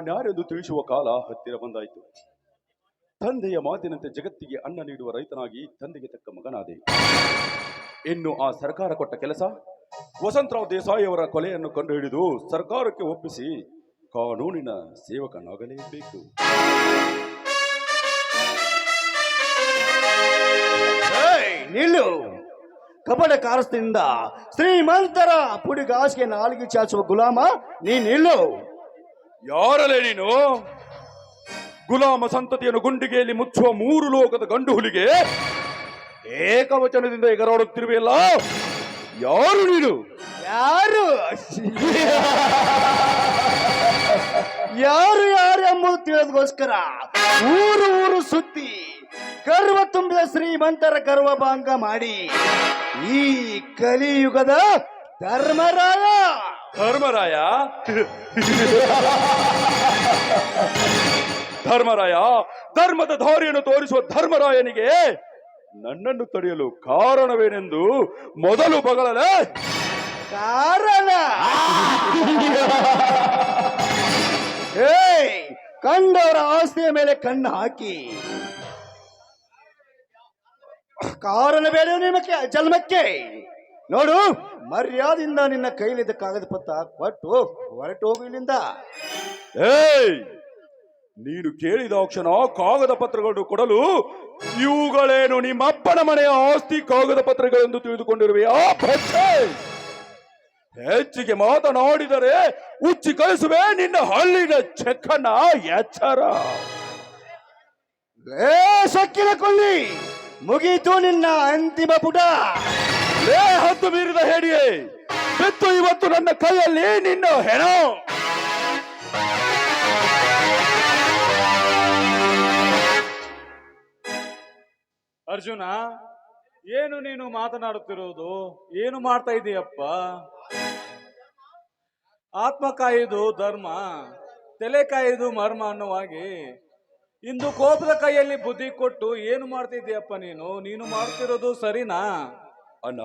ನಾನ್ಯಾರೆಂದು ತಿಳಿಸುವ ಕಾಲ ಹತ್ತಿರ ಬಂದಾಯಿತು. ತಂದೆಯ ಮಾತಿನಂತೆ ಜಗತ್ತಿಗೆ ಅನ್ನ ನೀಡುವ ರೈತನಾಗಿ ತಂದೆಗೆ ತಕ್ಕ ಮಗನಾದೆ. ಇನ್ನು ಆ ಸರ್ಕಾರ ಕೊಟ್ಟ ಕೆಲಸ, ವಸಂತರಾವ್ ದೇಸಾಯಿ ಅವರ ಕೊಲೆಯನ್ನು ಕಂಡುಹಿಡಿದು ಸರ್ಕಾರಕ್ಕೆ ಒಪ್ಪಿಸಿ ಕಾನೂನಿನ ಸೇವಕನಾಗಲೇಬೇಕು. ನಿಲ್ಲು! ಕಪಟ ಕಾರಸ್ತಿನಿಂದ ಶ್ರೀಮಂತರ ಪುಡಿಗಾಸಿಗೆ ನಾಲಿಗೆ ಚಾಚುವ ಗುಲಾಮ ನೀ ನಿಲ್ಲು! ಯಾರಲೇ ನೀನು? ಗುಲಾಮ ಸಂತತಿಯನ್ನು ಗುಂಡಿಗೆಯಲ್ಲಿ ಮುಚ್ಚುವ ಮೂರು ಲೋಕದ ಗಂಡು ಹುಲಿಗೆ ಏಕವಚನದಿಂದ ಎಗರಾಡುತ್ತಿರುವೆಯಲ್ಲ ಯಾರು ನೀನು? ಯಾರು? ಯಾರು ಯಾರು ಎಂಬುದು ತಿಳಿದಗೋಸ್ಕರ ಊರು ಊರು ಸುತ್ತಿ ಗರ್ವ ತುಂಬಿದ ಶ್ರೀಮಂತರ ಗರ್ವಭಾಂಗ ಮಾಡಿ ಈ ಕಲಿಯುಗದ ಧರ್ಮರಾಯ ಧರ್ಮರಾಯ? ಧರ್ಮರಾಯ, ಧರ್ಮದ ಧೋರಿಯನ್ನು ತೋರಿಸುವ ಧರ್ಮರಾಯನಿಗೆ ನನ್ನನ್ನು ತಡೆಯಲು ಕಾರಣವೇನೆಂದು ಮೊದಲು ಬಗಳಲೆ. ಕಾರಣ? ಏಯ್, ಕಂಡವರ ಆಸ್ತಿಯ ಮೇಲೆ ಕಣ್ಣು ಹಾಕಿ. ಕಾರಣ ಬೇಡ ನಿಮಗೆ ಜನ್ಮಕ್ಕೆ. ನೋಡು ಮರ್ಯಾದಿಂದ ನಿನ್ನ ಕೈಲಿದ್ದ ಕಾಗದ ಪತ್ರ ಕೊಟ್ಟು ಹೊರಟು ಹೋಗು ಇಲ್ಲಿಂದ. ಏಯ್! ನೀನು ಕೇಳಿದ ಕ್ಷಣ ಕಾಗದ ಪತ್ರಗಳನ್ನು ಕೊಡಲು ಇವುಗಳೇನು ನಿಮ್ಮಪ್ಪನ ಮನೆಯ ಆಸ್ತಿ ಕಾಗದ ಪತ್ರಗಳೆಂದು ತಿಳಿದುಕೊಂಡಿರುವೆಯಾ! ಹೆಚ್ಚಿಗೆ ಮಾತನಾಡಿದರೆ ಉಚ್ಚಿ ಕಳಿಸುವೆ ನಿನ್ನ ಹಳ್ಳಿನ ಚೆಕ್ಕನ ಎಚ್ಚರ. ಲೇ ಕೊಲ್ಲಿ ಕೊಳ್ಳಿ ಮುಗೀತು ನಿನ್ನ ಅಂತಿಮ ಪುಟ. ಹತ್ತು ಮೀರಿದ ಹೇಡಿಯೇ, ಬಿತ್ತು ಇವತ್ತು ನನ್ನ ಕೈಯಲ್ಲಿ ನಿನ್ನ ಹೆಣ. ಅರ್ಜುನ, ಏನು ನೀನು ಮಾತನಾಡುತ್ತಿರುವುದು? ಏನು ಮಾಡ್ತಾ ಇದೀಯಪ್ಪ? ಆತ್ಮ ಕಾಯಿದು ಧರ್ಮ, ತಲೆ ಕಾಯಿದು ಮರ್ಮ ಅನ್ನುವಾಗಿ ಇಂದು ಕೋಪದ ಕೈಯಲ್ಲಿ ಬುದ್ಧಿ ಕೊಟ್ಟು ಏನು ಮಾಡ್ತಿದ್ದೀಯಪ್ಪ ನೀನು? ನೀನು ಮಾಡ್ತಿರೋದು ಸರಿನಾ? ಅಣ್ಣ,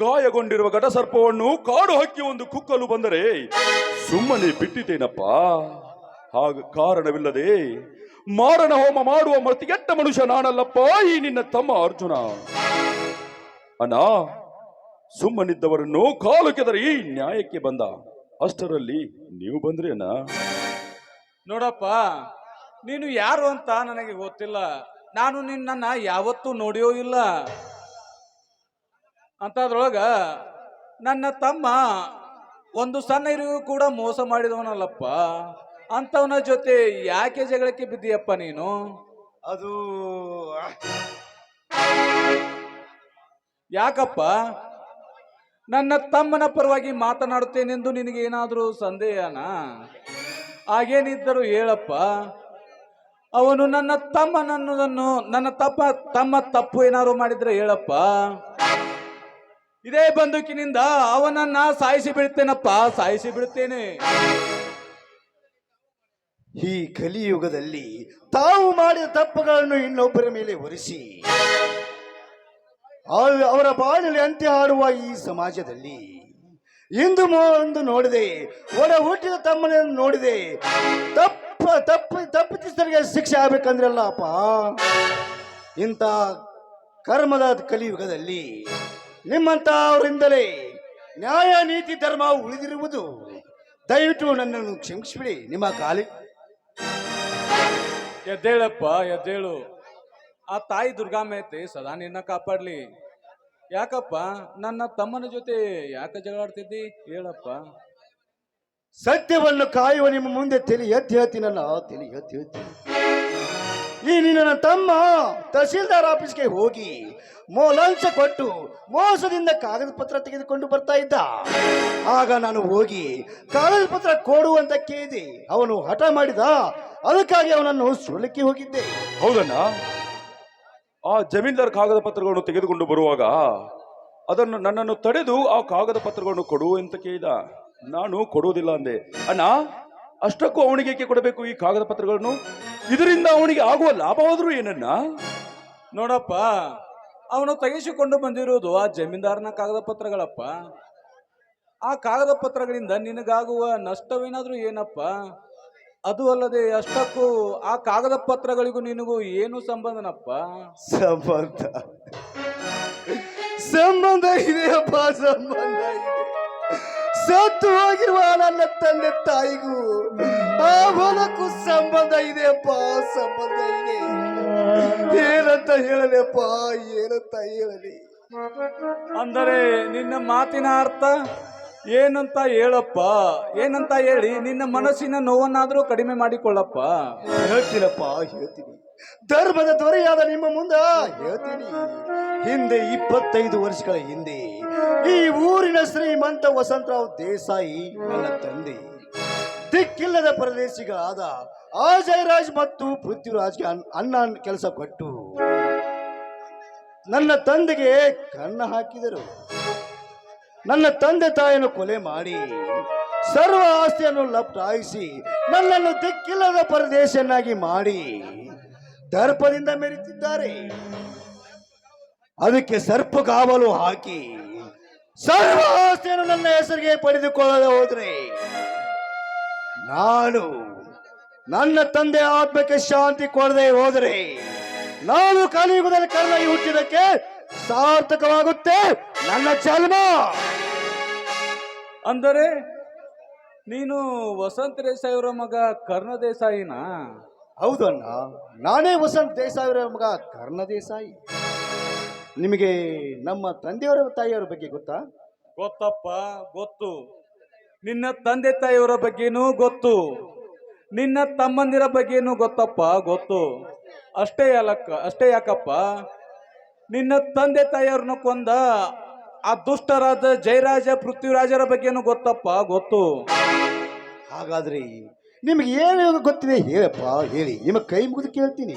ಗಾಯಗೊಂಡಿರುವ ಘಟಸರ್ಪವನ್ನು ಕಾಡು ಹಕ್ಕಿ ಒಂದು ಕುಕ್ಕಲು ಬಂದರೆ ಸುಮ್ಮನೆ ಬಿಟ್ಟಿದ್ದೇನಪ್ಪ? ಹಾಗ ಕಾರಣವಿಲ್ಲದೆ ಮಾರಣ ಹೋಮ ಮಾಡುವ ಮತಿಗೆಟ್ಟ ಮನುಷ್ಯ ನಾನಲ್ಲಪ್ಪ, ಈ ನಿನ್ನ ತಮ್ಮ ಅರ್ಜುನ. ಅನಾ ಸುಮ್ಮನಿದ್ದವರನ್ನು ಕಾಲು ಕೆದರಿ ನ್ಯಾಯಕ್ಕೆ ಬಂದ. ಅಷ್ಟರಲ್ಲಿ ನೀವು ಬಂದ್ರಿ ಅಣ್ಣ. ನೋಡಪ್ಪ, ನೀನು ಯಾರು ಅಂತ ನನಗೆ ಗೊತ್ತಿಲ್ಲ. ನಾನು ನಿನ್ನನ್ನ ಯಾವತ್ತೂ ನೋಡಿಯೋ ಇಲ್ಲ. ಅಂತದ್ರೊಳಗ ನನ್ನ ತಮ್ಮ ಒಂದು ಸಣ್ಣ ಇರಿಗೂ ಕೂಡ ಮೋಸ ಮಾಡಿದವನಲ್ಲಪ್ಪ. ಅಂತವನ ಜೊತೆ ಯಾಕೆ ಜಗಳಕ್ಕೆ ಬಿದ್ದೀಯಪ್ಪ ನೀನು? ಅದು ಯಾಕಪ್ಪ? ನನ್ನ ತಮ್ಮನ ಪರವಾಗಿ ಮಾತನಾಡುತ್ತೇನೆಂದು ನಿನಗೆ ಏನಾದರೂ ಸಂದೇಹನಾ? ಹಾಗೇನಿದ್ದರೂ ಹೇಳಪ್ಪ. ಅವನು ನನ್ನ ತಮ್ಮನನ್ನುವುದನ್ನು ನನ್ನ ತಪ್ಪ ತಮ್ಮ ತಪ್ಪು ಏನಾದ್ರು ಮಾಡಿದ್ರೆ ಹೇಳಪ್ಪ. ಇದೇ ಬಂದೂಕಿನಿಂದ ಅವನನ್ನ ಸಾಯಿಸಿ ಬಿಡ್ತೇನಪ್ಪ ಸಾಯಿಸಿ ಬಿಡುತ್ತೇನೆ. ಈ ಕಲಿಯುಗದಲ್ಲಿ ತಾವು ಮಾಡಿದ ತಪ್ಪುಗಳನ್ನು ಇನ್ನೊಬ್ಬರ ಮೇಲೆ ಹೊರಿಸಿ ಅವ- ಅವರ ಬಾಳಲ್ಲಿ ಅಂತ್ಯ ಹಾಡುವ ಈ ಸಮಾಜದಲ್ಲಿ ಇಂದು ಒಂದು ನೋಡಿದೆ, ಒಡ ಹುಟ್ಟಿದ ತಮ್ಮನನ್ನು ನೋಡಿದೆ. ತಪ್ಪ, ತಪ್ಪು, ತಪ್ಪಿತಸ್ಥರಿಗೆ ಶಿಕ್ಷೆ ಆಗ್ಬೇಕಂದ್ರಲ್ಲಪ್ಪ. ಇಂಥ ಕರ್ಮದ ಕಲಿಯುಗದಲ್ಲಿ ನಿಮ್ಮಂತ ಅವರಿಂದಲೇ ನ್ಯಾಯ ನೀತಿ ಧರ್ಮ ಉಳಿದಿರುವುದು. ದಯವಿಟ್ಟು ನನ್ನನ್ನು ಕ್ಷಮಿಸಿಬಿಡಿ ನಿಮ್ಮ ಕಾಲಿ. ಎದ್ದೇಳಪ್ಪ ಎದ್ದೇಳು. ಆ ತಾಯಿ ದುರ್ಗಾಮೈತೆ ಸದಾ ನಿನ್ನ ಕಾಪಾಡ್ಲಿ. ಯಾಕಪ್ಪ ನನ್ನ ತಮ್ಮನ ಜೊತೆ ಯಾಕೆ ಜಗಳಾಡ್ತಿದ್ದಿ ಹೇಳಪ್ಪ. ಸತ್ಯವನ್ನು ಕಾಯುವ ನಿಮ್ಮ ಮುಂದೆ ತಿಳಿ ಎತ್ತಿ ಹೇಳ್ತೀನಲ್ಲ ತಿಳಿ ಎತ್ತಿ ಹೇಳ್ತೀನಿ ಈ ನಿನ್ನ ತಮ್ಮ ತಹಸೀಲ್ದಾರ್ ಆಫೀಸ್ಗೆ ಹೋಗಿ ಮೋಲಂಚ ಕೊಟ್ಟು ಮೋಸದಿಂದ ಕಾಗದ ಪತ್ರ ತೆಗೆದುಕೊಂಡು ಬರ್ತಾ ಇದ್ದ. ಆಗ ನಾನು ಹೋಗಿ ಕಾಗದ ಪತ್ರ ಕೊಡು ಅಂತ ಕೇಳಿದೆ ಅವನು ಹಠ ಮಾಡಿದ. ಅದಕ್ಕಾಗಿ ಅವನನ್ನು ಸುಳಕ್ಕೆ ಹೋಗಿದ್ದೆ. ಹೌದಣ್ಣ. ಆ ಜಮೀನ್ದಾರ್ ಕಾಗದ ಪತ್ರಗಳನ್ನು ತೆಗೆದುಕೊಂಡು ಬರುವಾಗ ಅದನ್ನು ನನ್ನನ್ನು ತಡೆದು ಆ ಕಾಗದ ಪತ್ರಗಳನ್ನು ಕೊಡು ಅಂತ ಕೇಳಿದ. ನಾನು ಕೊಡುವುದಿಲ್ಲ ಅಂದೆ. ಅಣ್ಣ, ಅಷ್ಟಕ್ಕೂ ಅವನಿಗೆ ಕೊಡಬೇಕು ಈ ಕಾಗದ ಪತ್ರಗಳನ್ನು? ಇದರಿಂದ ಅವನಿಗೆ ಆಗುವ ಲಾಭವಾದರೂ ಏನನ್ನ? ನೋಡಪ್ಪ ಅವನು ತೆಗೆಸಿಕೊಂಡು ಬಂದಿರುವುದು ಆ ಜಮೀನ್ದಾರನ ಕಾಗದ ಪತ್ರಗಳಪ್ಪ. ಆ ಕಾಗದ ಪತ್ರಗಳಿಂದ ನಿನಗಾಗುವ ನಷ್ಟವೇನಾದರೂ ಏನಪ್ಪ? ಅದು ಅಲ್ಲದೆ ಅಷ್ಟಕ್ಕೂ ಆ ಕಾಗದ ಪತ್ರಗಳಿಗೂ ನಿನಗೂ ಏನು ಸಂಬಂಧನಪ್ಪ? ಸಂಬಂಧ. ಸಂಬಂಧ ಇದೆಯಪ್ಪ ಸಂಬಂಧ ಇದೆ. ಸತ್ತು ಹೋಗಿರುವ ನನ್ನ ತಂದೆ ತಾಯಿಗೂ ಆ ಹೊಲಕ್ಕೂ ಸಂಬಂಧ ಇದೆಯಪ್ಪ ಸಂಬಂಧ ಇದೆ. ಏನಂತ ಹೇಳಲಿಪ್ಪ ಏನಂತ ಹೇಳಲಿ? ಅಂದರೆ ನಿನ್ನ ಮಾತಿನ ಅರ್ಥ ಏನಂತ ಹೇಳಪ್ಪ ಏನಂತ ಹೇಳಿ ನಿನ್ನ ಮನಸ್ಸಿನ ನೋವನ್ನಾದರೂ ಕಡಿಮೆ ಮಾಡಿಕೊಳ್ಳಪ್ಪ. ಹೇಳ್ತೀನಪ್ಪ ಹೇಳ್ತೀನಿ. ಧರ್ಮದ ದೊರೆಯಾದ ನಿಮ್ಮ ಮುಂದ. ಹೇಳ್ತೀನಿ. ಹಿಂದೆ ಇಪ್ಪತ್ತೈದು ವರ್ಷಗಳ ಹಿಂದೆ ಈ ಊರಿನ ಶ್ರೀಮಂತ ವಸಂತರಾವ್ ದೇಸಾಯಿ, ನನ್ನ ತಂದೆ. ದಿಕ್ಕಿಲ್ಲದ ಪ್ರದೇಶಿಗಳಾದ ಆ ಜಯರಾಜ್ ಮತ್ತು ಪೃಥ್ವಿರಾಜ್ಗೆ ಅನ್- ಅನ್ನ ಕೆಲಸ ಕೊಟ್ಟು ನನ್ನ ತಂದೆಗೆ ಕಣ್ಣ ಹಾಕಿದರು. ನನ್ನ ತಂದೆ ತಾಯಿಯನ್ನು ಕೊಲೆ ಮಾಡಿ ಸರ್ವ ಆಸ್ತಿಯನ್ನು ಲಪ್ಟಾಯಿಸಿ ನನ್ನನ್ನು ದಿಕ್ಕಿಲ್ಲದ ಪರದೇಶನಾಗಿ ಮಾಡಿ ದರ್ಪದಿಂದ ಮೆರೆತಿದ್ದಾರೆ ಅದಕ್ಕೆ ಸರ್ಪ ಕಾವಲು ಹಾಕಿ ಸರ್ವ ಆಸ್ತಿಯನ್ನು ನನ್ನ ಹೆಸರಿಗೆ ಪಡೆದುಕೊಳ್ಳದೆ ಹೋದ್ರೆ ನಾನು ನನ್ನ ತಂದೆ ಆತ್ಮಕ್ಕೆ ಶಾಂತಿ ಕೊಡದೆ ಹೋದರೆ ನಾನು ಕಲಿಯುಗದಲ್ಲಿ ಕರ್ನಾಗಿ ಹುಟ್ಟಿದಕ್ಕೆ ಸಾರ್ಥಕವಾಗುತ್ತೆ ನನ್ನ ಜನ್ಮ. ಅಂದರೆ ನೀನು ವಸಂತ ದೇಸಾಯಿ ಅವರ ಮಗ ಕರ್ಣ ದೇಸಾಯಿನ? ಹೌದು ಅಣ್ಣ ನಾನೇ ವಸಂತ್ ದೇಸಾಯಿ ಅವರ ಮಗ ಕರ್ಣ ದೇಸಾಯಿ. ನಿಮಗೆ ನಮ್ಮ ತಂದೆಯವರ ತಾಯಿಯವರ ಬಗ್ಗೆ ಗೊತ್ತಾ? ಗೊತ್ತಪ್ಪ ಗೊತ್ತು. ನಿನ್ನ ತಂದೆ ತಾಯಿಯವರ ಬಗ್ಗೆನೂ ಗೊತ್ತು. ನಿನ್ನ ತಮ್ಮಂದಿರ ಬಗ್ಗೆನೂ ಗೊತ್ತಪ್ಪ ಗೊತ್ತು. ಅಷ್ಟೇ ಅಲಕ್ಕ ಅಷ್ಟೇ ಯಾಕಪ್ಪ? ನಿನ್ನ ತಂದೆ ತಾಯಿಯವ್ರನ್ನ ಕೊಂದ ಆ ದುಷ್ಟರಾದ ಜಯರಾಜ ಪೃಥ್ವಿರಾಜರ ಬಗ್ಗೆನೂ ಗೊತ್ತಪ್ಪ ಗೊತ್ತು. ಹಾಗಾದ್ರೆ ನಿಮಗೆ ಏನು ಗೊತ್ತಿದೆ ಹೇಳಪ್ಪ ಹೇಳಿ. ನಿಮ್ಮ ಕೈ ಮುಗಿದು ಕೇಳ್ತೀನಿ.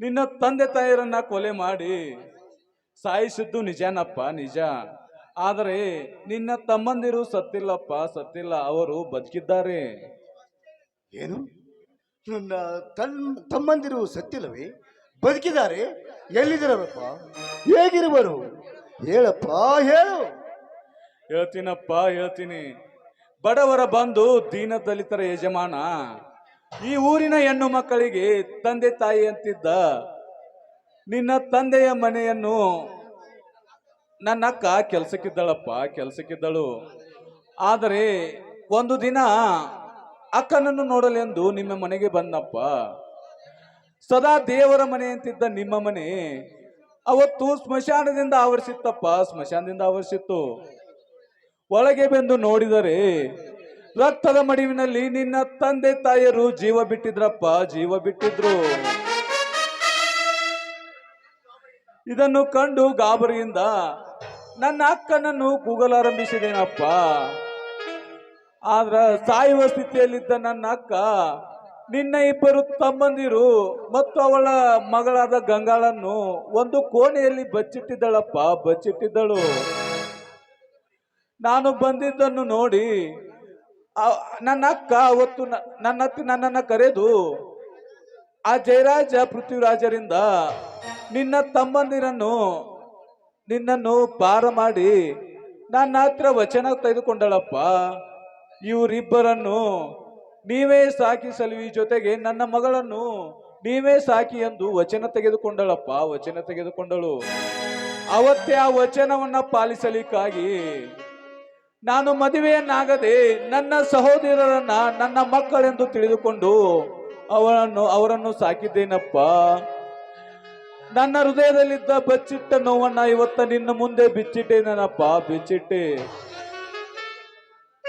ನಿನ್ನ ತಂದೆ ತಾಯಿರನ್ನ ಕೊಲೆ ಮಾಡಿ ಸಾಯಿಸಿದ್ದು ನಿಜನಪ್ಪ ನಿಜ. ಆದರೆ ನಿನ್ನ ತಮ್ಮಂದಿರು ಸತ್ತಿಲ್ಲಪ್ಪ ಸತ್ತಿಲ್ಲ ಅವರು ಬದುಕಿದ್ದಾರೆ. ಏನು? ನನ್ನ ತನ್ ತಮ್ಮಂದಿರು ಸತ್ತಿಲ್ಲವೇ? ಬದುಕಿದ್ದಾರೆ? ಎಲ್ಲಿದ್ದಾರಪ್ಪ? ಹೇಗಿರುವರು? ಹೇಳಪ್ಪ ಹೇಳು. ಹೇಳ್ತೀನಪ್ಪ ಹೇಳ್ತೀನಿ. ಬಡವರ ಬಂದು ದೀನ ದಲಿತರ ಯಜಮಾನ, ಈ ಊರಿನ ಹೆಣ್ಣು ಮಕ್ಕಳಿಗೆ ತಂದೆ ತಾಯಿ ಅಂತಿದ್ದ, ನಿನ್ನ ತಂದೆಯ ಮನೆಯನ್ನು ನನ್ನ ಅಕ್ಕ ಕೆಲ್ಸಕ್ಕಿದ್ದಳಪ್ಪ, ಕೆಲ್ಸಕ್ಕಿದ್ದಳು. ಆದರೆ ಒಂದು ದಿನ ಅಕ್ಕನನ್ನು ನೋಡಲೆಂದು ನಿಮ್ಮ ಮನೆಗೆ ಬಂದಪ್ಪ ಸದಾ ದೇವರ ಮನೆ ಅಂತಿದ್ದ ನಿಮ್ಮ ಮನೆ ಅವತ್ತು ಸ್ಮಶಾನದಿಂದ ಆವರಿಸಿತ್ತಪ್ಪ, ಸ್ಮಶಾನದಿಂದ ಆವರಿಸಿತ್ತು. ಒಳಗೆ ಬಂದು ನೋಡಿದರೆ, ರಕ್ತದ ಮಡಿವಿನಲ್ಲಿ ನಿನ್ನ ತಂದೆ ತಾಯಿಯರು ಜೀವ ಬಿಟ್ಟಿದ್ರಪ್ಪ, ಜೀವ ಬಿಟ್ಟಿದ್ರು. ಇದನ್ನು ಕಂಡು ಗಾಬರಿಯಿಂದ ನನ್ನ ಅಕ್ಕನನ್ನು ಕೂಗಲಾರಂಭಿಸಿದೇನಪ್ಪ. ಆದ್ರ ಸಾಯುವ ಸ್ಥಿತಿಯಲ್ಲಿದ್ದ ನನ್ನ ಅಕ್ಕ, ನಿನ್ನ ಇಬ್ಬರು ತಮ್ಮಂದಿರು ಮತ್ತು ಅವಳ ಮಗಳಾದ ಗಂಗಾಳನ್ನು ಒಂದು ಕೋಣೆಯಲ್ಲಿ ಬಚ್ಚಿಟ್ಟಿದ್ದಳಪ್ಪ, ಬಚ್ಚಿಟ್ಟಿದ್ದಳು. ನಾನು ಬಂದಿದ್ದನ್ನು ನೋಡಿ ನನ್ನ ಅಕ್ಕ ಅವತ್ತು ನನ್ನ ಹತ್ತಿ ನನ್ನನ್ನು ಕರೆದು, ಆ ಜಯರಾಜ ಪೃಥ್ವಿರಾಜರಿಂದ ನಿನ್ನ ತಮ್ಮಂದಿರನ್ನು, ನಿನ್ನನ್ನು ಪಾರ ಮಾಡಿ, ನನ್ನ ಹತ್ರ ವಚನ ತೆಗೆದುಕೊಂಡಳಪ್ಪ. ಇವರಿಬ್ಬರನ್ನು ನೀವೇ ಸಾಕಿ ಈ ಜೊತೆಗೆ ನನ್ನ ಮಗಳನ್ನು ನೀವೇ ಸಾಕಿ ಎಂದು ವಚನ ತೆಗೆದುಕೊಂಡಳಪ್ಪ, ವಚನ ತೆಗೆದುಕೊಂಡಳು. ಅವತ್ತೇ ಆ ವಚನವನ್ನ ಪಾಲಿಸಲಿಕ್ಕಾಗಿ ನಾನು ಮದುವೆಯನ್ನಾಗದೆ ನನ್ನ ಸಹೋದರರನ್ನ ನನ್ನ ಮಕ್ಕಳೆಂದು ತಿಳಿದುಕೊಂಡು ಅವರನ್ನು ಅವರನ್ನು ಸಾಕಿದ್ದೇನಪ್ಪ? ನನ್ನ ಹೃದಯದಲ್ಲಿದ್ದ ಬಚ್ಚಿಟ್ಟ ನೋವನ್ನ ಇವತ್ತ ನಿನ್ನ ಮುಂದೆ ಬಿಚ್ಚಿಟ್ಟೇನಪ್ಪ ಬಿಚ್ಚಿಟ್ಟೆ.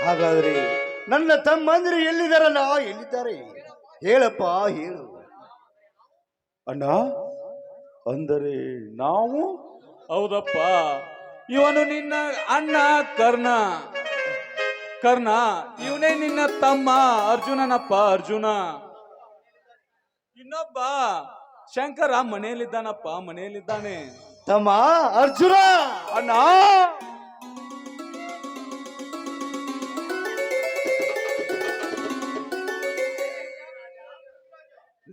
ಹಾಗಾದ್ರೆ ನನ್ನ ತಮ್ಮಂದಿರು ಎಲ್ಲಿದ್ದಾರಲ್ಲ ಎಲ್ಲಿದ್ದಾರೆ? ಹೇಳಪ್ಪ ಹೇಳು. ಅಣ್ಣ ಅಂದರೆ ನಾವು? ಹೌದಪ್ಪ. ಇವನು ನಿನ್ನ ಅಣ್ಣ ಕರ್ಣ. ಕರ್ಣ ಇವನೇ ನಿನ್ನ ತಮ್ಮ ಅರ್ಜುನನಪ್ಪ ಅರ್ಜುನ. ಇನ್ನೊಬ್ಬ ಶಂಕರ ಮನೆಯಲ್ಲಿದ್ದಾನಪ್ಪ ಮನೆಯಲ್ಲಿದ್ದಾನೆ. ತಮ್ಮ ಅರ್ಜುನ! ಅಣ್ಣ!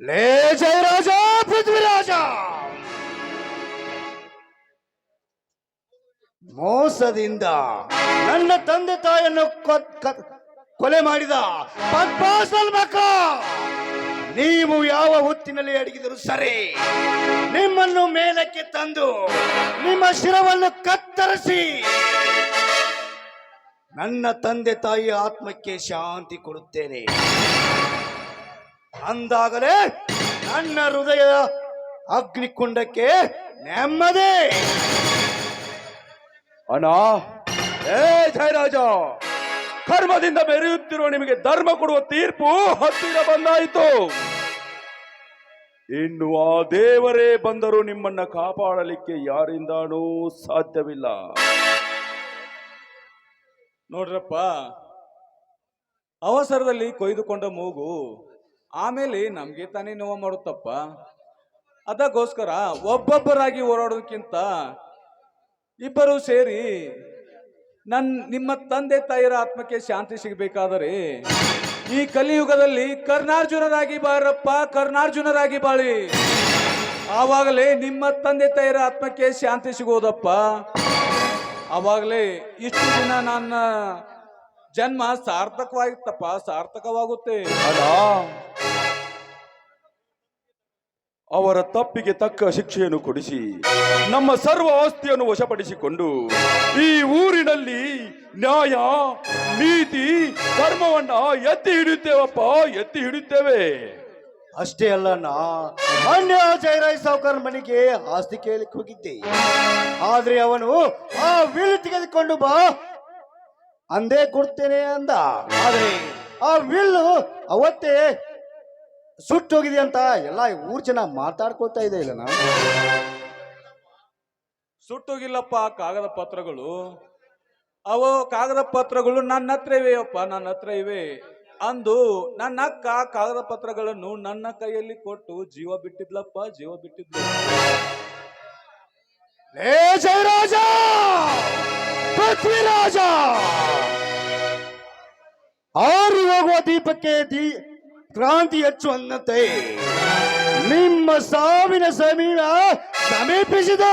ಲೇ ಜಯರಾಜ! ಮೋಸದಿಂದ ನನ್ನ ತಂದೆ ತಾಯಿಯನ್ನು ಕೊಲೆ ಮಾಡಿದ ಮಕ್ಕ, ನೀವು ಯಾವ ಹೊತ್ತಿನಲ್ಲಿ ಅಡಗಿದರು ಸರಿ, ನಿಮ್ಮನ್ನು ಮೇಲಕ್ಕೆ ತಂದು ನಿಮ್ಮ ಶಿರವನ್ನು ಕತ್ತರಿಸಿ, ನನ್ನ ತಂದೆ ತಾಯಿ ಆತ್ಮಕ್ಕೆ ಶಾಂತಿ ಕೊಡುತ್ತೇನೆ. ಅಂದಾಗಲೇ ನನ್ನ ಹೃದಯ ಅಗ್ನಿಕುಂಡಕ್ಕೆ ನೆಮ್ಮದಿ ಅಣ್ಣ. ಏ, ಜಯರಾಜ. ಕರ್ಮದಿಂದ ಮೆರೆಯುತ್ತಿರುವ ನಿಮಗೆ ಧರ್ಮ ಕೊಡುವ ತೀರ್ಪು ಹತ್ತಿರ ಬಂದಾಯಿತು. ಇನ್ನು ಆ ದೇವರೇ ಬಂದರೂ ನಿಮ್ಮನ್ನ ಕಾಪಾಡಲಿಕ್ಕೆ ಯಾರಿಂದಾನೂ ಸಾಧ್ಯವಿಲ್ಲ. ನೋಡ್ರಪ್ಪ, ಅವಸರದಲ್ಲಿ ಕೊಯ್ದುಕೊಂಡ ಮೂಗು ಆಮೇಲೆ ನಮ್ಗೆ ತಾನೇ ನೋವು ಮಾಡುತ್ತಪ್ಪ. ಅದಕ್ಕೋಸ್ಕರ ಒಬ್ಬೊಬ್ಬರಾಗಿ ಹೋರಾಡೋದಕ್ಕಿಂತ ಇಬ್ಬರು ಸೇರಿ ನನ್, ನಿಮ್ಮ ತಂದೆ ತಾಯಿಯರ ಆತ್ಮಕ್ಕೆ ಶಾಂತಿ ಸಿಗಬೇಕಾದರೆ ಈ ಕಲಿಯುಗದಲ್ಲಿ ಕರ್ನಾರ್ಜುನರಾಗಿ ಬಾರಪ್ಪ ಕರ್ನಾರ್ಜುನರಾಗಿ ಬಾಳಿ. ಆವಾಗಲೇ ನಿಮ್ಮ ತಂದೆ ತಾಯಿಯರ ಆತ್ಮಕ್ಕೆ ಶಾಂತಿ ಸಿಗೋದಪ್ಪ. ಆವಾಗಲೇ ಇಷ್ಟು ದಿನ ನನ್ನ ಜನ್ಮ ಸಾರ್ಥಕವಾಗಿತ್ತಪ್ಪ, ಸಾರ್ಥಕವಾಗುತ್ತೆ. ಅಣ್ಣ ಅವರ ತಪ್ಪಿಗೆ ತಕ್ಕ ಶಿಕ್ಷೆಯನ್ನು ಕೊಡಿಸಿ ನಮ್ಮ ಸರ್ವ ಆಸ್ತಿಯನ್ನು ವಶಪಡಿಸಿಕೊಂಡು ಈ ಊರಿನಲ್ಲಿ ನ್ಯಾಯ, ನೀತಿ, ಧರ್ಮವನ್ನ ಎತ್ತಿ ಹಿಡಿಯುತ್ತೇವಪ್ಪ, ಎತ್ತಿ ಹಿಡಿಯುತ್ತೇವೆ. ಅಷ್ಟೇ ಅಲ್ಲ ನಾ ಮೊನ್ನೆ ಆ ಜಯರಾಯ್ ಸಾವುಕಾರ ಮನೆಗೆ ಆಸ್ತಿ ಕೇಳಲಿಕ್ಕೆ ಹೋಗಿದ್ದೆ. ಆದ್ರೆ ಅವನು, ಆ, ವಿಲ್ ತೆಗೆದುಕೊಂಡು ಬಾ. ಅಂದೇ ಕೊಡ್ತೇನೆ ಅಂದ. ಆದ್ರೆ ಆ ವಿಲ್ ಅವತ್ತೇ ಸುಟ್ಟೋಗಿದೆ ಅಂತ ಎಲ್ಲ ಊರ್ ಜನ ಮಾತಾಡ್ಕೊಳ್ತಾ ಇದೆ ಇಲ್ಲ ನಾನು ಸುಟ್ಟೋಗಿಲ್ಲಪ್ಪ ಆ ಕಾಗದ ಪತ್ರಗಳು. ಅವು ಕಾಗದ ಪತ್ರಗಳು ನನ್ನ ಹತ್ರ ಇವೆಯಪ್ಪ ನನ್ನ ಹತ್ರ ಇವೆ ಅಂದು ನನ್ನ ಅಕ್ಕ ಕಾಗದ ಪತ್ರಗಳನ್ನು ನನ್ನ ಕೈಯಲ್ಲಿ ಕೊಟ್ಟು ಜೀವ ಬಿಟ್ಟಿದ್ಲಪ್ಪ ಜೀವ ಬಿಟ್ಟಿದ್ಲು. ಲೇ ಜಯರಾಜ! ಪೃಥ್ವಿರಾಜ! ಆರು ಹೋಗುವ ದೀಪಕ್ಕೆ ದೀ ಕ್ರಾಂತಿ ಹೆಚ್ಚು ಅನ್ನತೆ ನಿಮ್ಮ ಸಾವಿನ ಸಮೀಪ ಸಮೀಪಿಸಿದು.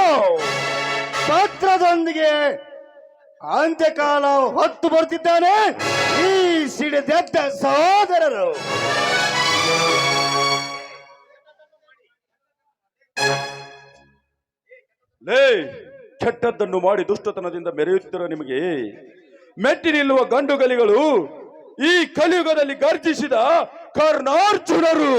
ಪತ್ರದೊಂದಿಗೆ ಅಂತ್ಯಕಾಲ ಹೊತ್ತು ಬರ್ತಿದ್ದಾನೆ ಈ ಸಿಡಿದೆದ್ದ ಸಹೋದರರು. ಲೇ, ಕೆಟ್ಟದ್ದನ್ನು ಮಾಡಿ ದುಷ್ಟತನದಿಂದ ಮೆರೆಯುತ್ತಿರೋ ನಿಮಗೆ ಮೆಟ್ಟಿ ನಿಲ್ಲುವ ಗಂಡುಗಲಿಗಳು ಈ ಕಲಿಯುಗದಲ್ಲಿ ಗರ್ಜಿಸಿದ ಕರ್ನಾರ್ಜುನರು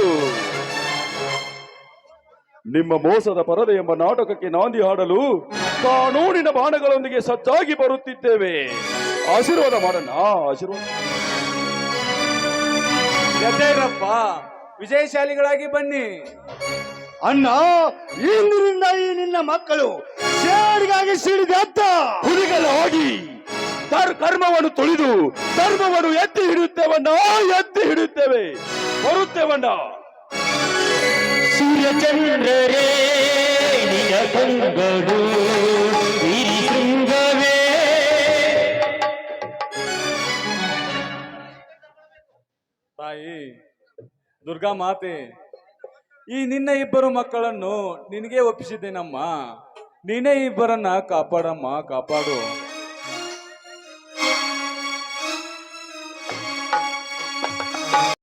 ನಿಮ್ಮ ಮೋಸದ ಪರದೆ ಎಂಬ ನಾಟಕಕ್ಕೆ ನಾಂದಿ ಹಾಡಲು ಕಾನೂನಿನ ಬಾಣಗಳೊಂದಿಗೆ ಸಜ್ಜಾಗಿ ಬರುತ್ತಿದ್ದೇವೆ. ಆಶೀರ್ವಾದ ಮಾಡೋಣ ಆಶೀರ್ವಾದ. ಎದ್ದೇರಪ್ಪ ವಿಜಯಶಾಲಿಗಳಾಗಿ ಬನ್ನಿ. ಅಣ್ಣ ಇಂದಿನಿಂದ ಈ ನಿನ್ನ ಮಕ್ಕಳು ಸೇರಿಗಾಗಿ ಸಿಡಿದತ್ತ ಹುಡುಗಲು ಹೋಗಿ ಕರ್ಮವನ್ನು ತುಳಿದು ಧರ್ಮವನ್ನು ಎತ್ತಿ ಹಿಡಿಯುತ್ತೇವಣ್ಣ ಎತ್ತಿ ಹಿಡಿಯುತ್ತೇವೆ. ಬರುತ್ತೇವಣ್ಣ ಸೂರ್ಯಚಂದ್ರರೇ ಶೃಂಗವೇ. ತಾಯಿ ದುರ್ಗಾ ಮಾತೆ ಈ ನಿನ್ನ ಇಬ್ಬರು ಮಕ್ಕಳನ್ನು ನಿನಗೆ ಒಪ್ಪಿಸಿದ್ದೇನಮ್ಮ? ನೀನೇ ಇಬ್ಬರನ್ನ ಕಾಪಾಡಮ್ಮ ಕಾಪಾಡು.